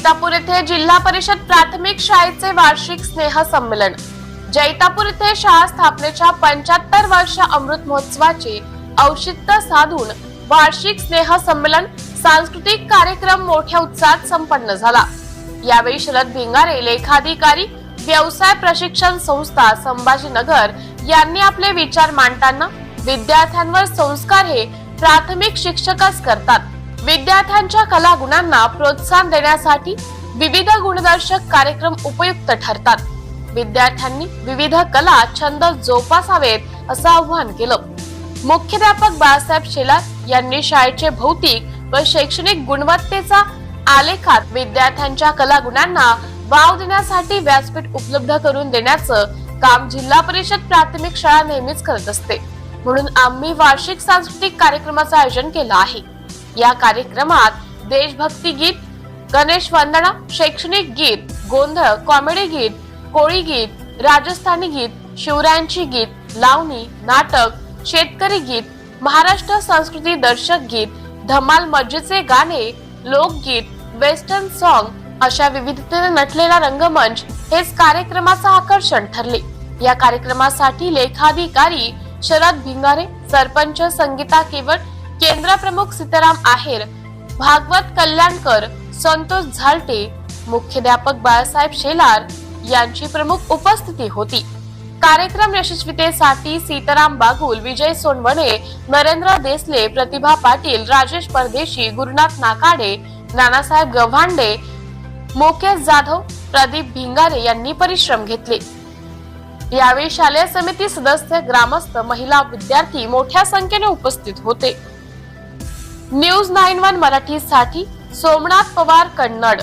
जैतापूर येथे जिल्हा परिषद प्राथमिक शाळेचे वार्षिक स्नेह संमेलन. जैतापूर येथे शाळा स्थापनेच्या पंच्याहत्तर वर्ष अमृत महोत्सवाचे औचित्य साधून वार्षिक स्नेह संमेलन सांस्कृतिक कार्यक्रम मोठ्या उत्साहात संपन्न झाला. यावेळी शरद भिंगारे लेखाधिकारी व्यवसाय प्रशिक्षण संस्था संभाजीनगर यांनी आपले विचार मांडताना विद्यार्थ्यांवर संस्कार हे प्राथमिक शिक्षकच करतात. विद्यार्थ्यांच्या कला गुणांना प्रोत्साहन देण्यासाठी विविध गुणदर्शक कार्यक्रम उपयुक्त ठरतात. विद्यार्थ्यांनी विविध कला छंद जोपासावेत असं आवाहन केलं. मुख्याध्यापक बाळासाहेब शेलार यांनी शाळेचे भौतिक व शैक्षणिक गुणवत्तेचा आलेखात विद्यार्थ्यांच्या कला गुणांना वाव देण्यासाठी व्यासपीठ उपलब्ध करून देण्याचं काम जिल्हा परिषद प्राथमिक शाळा नेहमीच करत असते. म्हणून आम्ही वार्षिक सांस्कृतिक कार्यक्रमाचं आयोजन केलं आहे. या कार्यक्रमात देशभक्ती गीत गणेश वंदना शैक्षणिक गीत गोंधळ कॉमेडी गीत कोळी गीत राजस्थानी गीत शिवरायांची गीत लावणी नाटक शेतकरी गीत महाराष्ट्र संस्कृती दर्शक गीत धमाल मज्जेचे गाणे लोकगीत वेस्टर्न सॉन्ग अशा विविधतेने नटलेला रंगमंच हेच कार्यक्रमाचं आकर्षण ठरले. या कार्यक्रमासाठी लेखाधिकारी शरद भिंगारे सरपंच संगीता केवट केंद्र प्रमुख सीताराम आहेर भागवत कल्याणकर संतोष झालटे मुख्याध्यापक बाळासाहेब शेलार यांची प्रमुख उपस्थिती होती. कार्यक्रम यशस्वीतेसाठी सीताराम बागुल विजय सोनवणे नरेंद्र देसले प्रतिभा पाटील राजेश परदेशी गुरुनाथ नाकाडे नानासाहेब गव्हांडे मुकेश जाधव प्रदीप भिंगारे यांनी परिश्रम घेतले. यावेळी शालेय समिती सदस्य ग्रामस्थ महिला विद्यार्थी मोठ्या संख्येने उपस्थित होते. न्यूज नाईन वन मराठी साठी सोमनाथ पवार कन्नड.